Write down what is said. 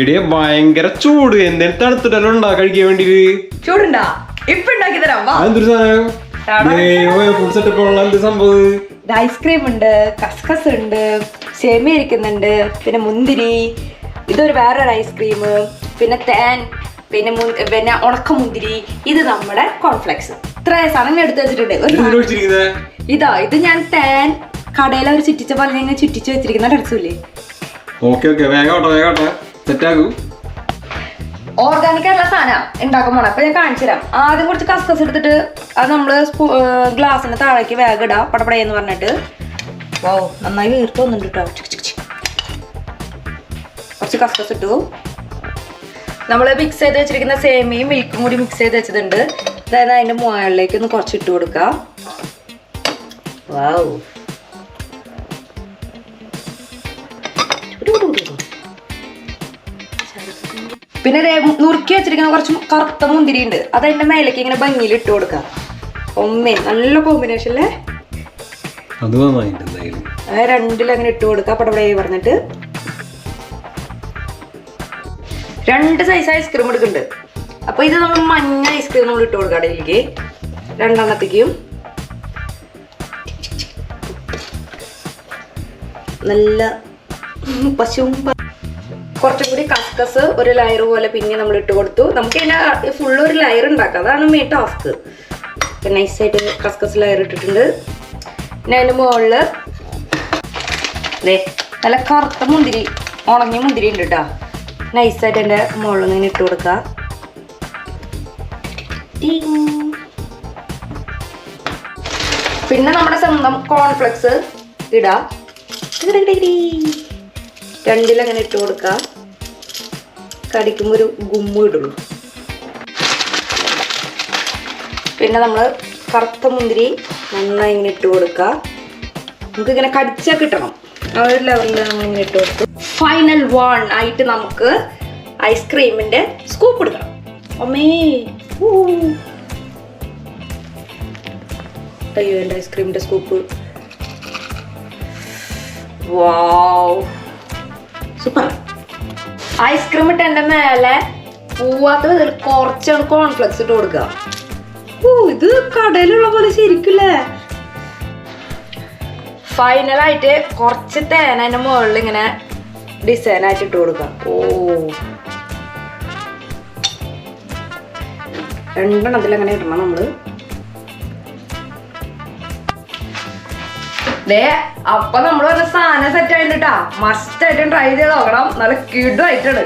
എടിയെ ഭയങ്കര ചൂട്. എന്തേലും തണുത്തിട്ടല്ലോ ഉണ്ടാ കഴിക്കാൻ വേണ്ടിട്ട്? ചൂടുണ്ടാ? ഇപ്പൊ ഉണ്ടാക്കി തരാം. വാ. അതെന്തൊരു സാധനം? ഐസ്ക്രീം ഉണ്ട് കസ്കസ് ഉണ്ട് സേമി ഇരിക്കുന്നുണ്ട് പിന്നെ മുന്തിരി ഇതൊരു വേറൊരു ഐസ്ക്രീം പിന്നെ തേൻ പിന്നെ പിന്നെ ഉണക്ക മുന്തിരി. ഇത് നമ്മുടെ കോൺഫ്ലെക്സ് ഇത്ര സാധനങ്ങൾ എടുത്തു വെച്ചിട്ടുണ്ട്. ഇതാ ഇത് ഞാൻ തേൻ കടയിൽ അവർ ചുറ്റിച്ച പോലെ ചുറ്റിച്ച് വെച്ചിരിക്കുന്ന ടർസില്ലേ ഓക്കെ ഓക്കെ വേഗം വേഗം ഓട്ടെ സെറ്റ് ആകൂ ഓർഗാനിക് ആയിട്ടുള്ള സാധനം ഉണ്ടാക്കാൻ പോണം. അപ്പൊ ഞാൻ കാണിച്ചു തരാം. ആദ്യം കുറച്ച് കസ്കസ് എടുത്തിട്ട് അത് നമ്മൾ ഗ്ലാസ്സിന് താഴേക്ക് വേഗം ഇടാം പടപടയെന്ന് പറഞ്ഞിട്ട്. ഓ നന്നായി വീർത്ത് വന്നിട്ടുണ്ട് കേട്ടോ. കുറച്ച് കസ്കസ് ഇട്ടു. നമ്മൾ മിക്സ് ചെയ്ത് വെച്ചിരിക്കുന്ന സേമിയും മിൽക്കും കൂടി മിക്സ് ചെയ്ത് വെച്ചിട്ടുണ്ട് അതായത് അതിന്റെ മുകളിലേക്ക് ഒന്ന് കുറച്ച് ഇട്ട് കൊടുക്കാം. വാവ് പിന്നെ നുറുക്കി വെച്ചിരിക്കുന്ന കുറച്ച് കറുത്ത മുന്തിരി ഉണ്ട് അത് എന്റെ മേലേക്ക് ഇങ്ങനെ ഭംഗിയിൽ ഇട്ട് കൊടുക്കാം. ഒന്നേ നല്ല കോമ്പിനേഷൻ അല്ലേ അത് അത് അങ്ങനെ ഇട്ട് കൊടുക്കാം പടപടേ പറഞ്ഞിട്ട്. രണ്ട് സൈസ് ഐസ്ക്രീം എടുക്കുന്നുണ്ട്. അപ്പൊ ഇത് നമ്മൾ മഞ്ഞ ഐസ്ക്രീം നമ്മൾ ഇട്ട് കൊടുക്കാം ഇടയിലേക്ക് രണ്ടെണ്ണത്തേക്കും. നല്ല പശുവും കുറച്ചും കൂടി കസ്കസ് ഒരു ലയർ പോലെ പിന്നെ നമ്മൾ ഇട്ട് കൊടുത്തു. നമുക്ക് ഇതിന്റെ ഫുൾ ഒരു ലയർ ഉണ്ടാക്കാം. അതാണ് മെയിൻ ടാസ്ക് നൈസായിട്ട് കസ്കസ് ലയർ ഇട്ടിട്ടുണ്ട്. പിന്നെ അതിന്റെ മുകളിൽ അതെ നല്ല കറുത്ത മുന്തിരി ഉണങ്ങിയ മുന്തിരി ഉണ്ട് കേട്ടോ നൈസായിട്ട് എന്റെ മുകളിൽ നിന്ന് ഇട്ട് കൊടുക്കുക. പിന്നെ നമ്മുടെ സ്വന്തം കോൺഫ്ലെക്സ് ഇടാം. രണ്ടിലങ്ങനെ ഇട്ട് കൊടുക്കുക കടിക്കുമ്പോൾ ഒരു ഗുമ്മ ഇടുള്ളൂ. പിന്നെ നമ്മൾ കറുത്ത മുന്തിരി നന്നായി ഇങ്ങനെ ഇട്ട് കൊടുക്കുക. നമുക്ക് ഇങ്ങനെ കടിച്ചാൽ കിട്ടണം. ആ ഒരു ലെവലിൽ നമ്മൾ ഇങ്ങനെ ഇട്ട് ഫൈനൽ വൺ ആയിട്ട് നമുക്ക് ഐസ്ക്രീമിന്റെ സ്കൂപ്പ് എടുക്കണം. അമ്മേ. അയ്യോ എന്റെ ഐസ്ക്രീമിന്റെ scoop wow super ice cream ഇട്ട് എന്റെ മേലെ പൂവാത്ത വിധത്തിൽ കുറച്ചാണ് കോൺഫ്ലെക്സ് ഇട്ട് കൊടുക്കുക ഓ ഇത് കടയിലുള്ള പോലെ ശരിക്കില്ലേ? ഫൈനലായിട്ട് കുറച്ച് തേന അതിന്റെ മുകളിൽ ഇങ്ങനെ ഡിസൈൻ ആയിട്ട് ഇട്ട് കൊടുക്കാം. ഓ രണ്ടെണ്ണത്തിൽ അങ്ങനെ ഇടണം നമ്മൾ. ദേ അപ്പൊ നമ്മൾ പറഞ്ഞ സാധനം സെറ്റ് ആയിട്ടാ മസ്റ്റ് ആയിട്ടും ട്രൈ ചെയ്ത് നോക്കണം. നല്ല കിഡും ആയിട്ടാണ്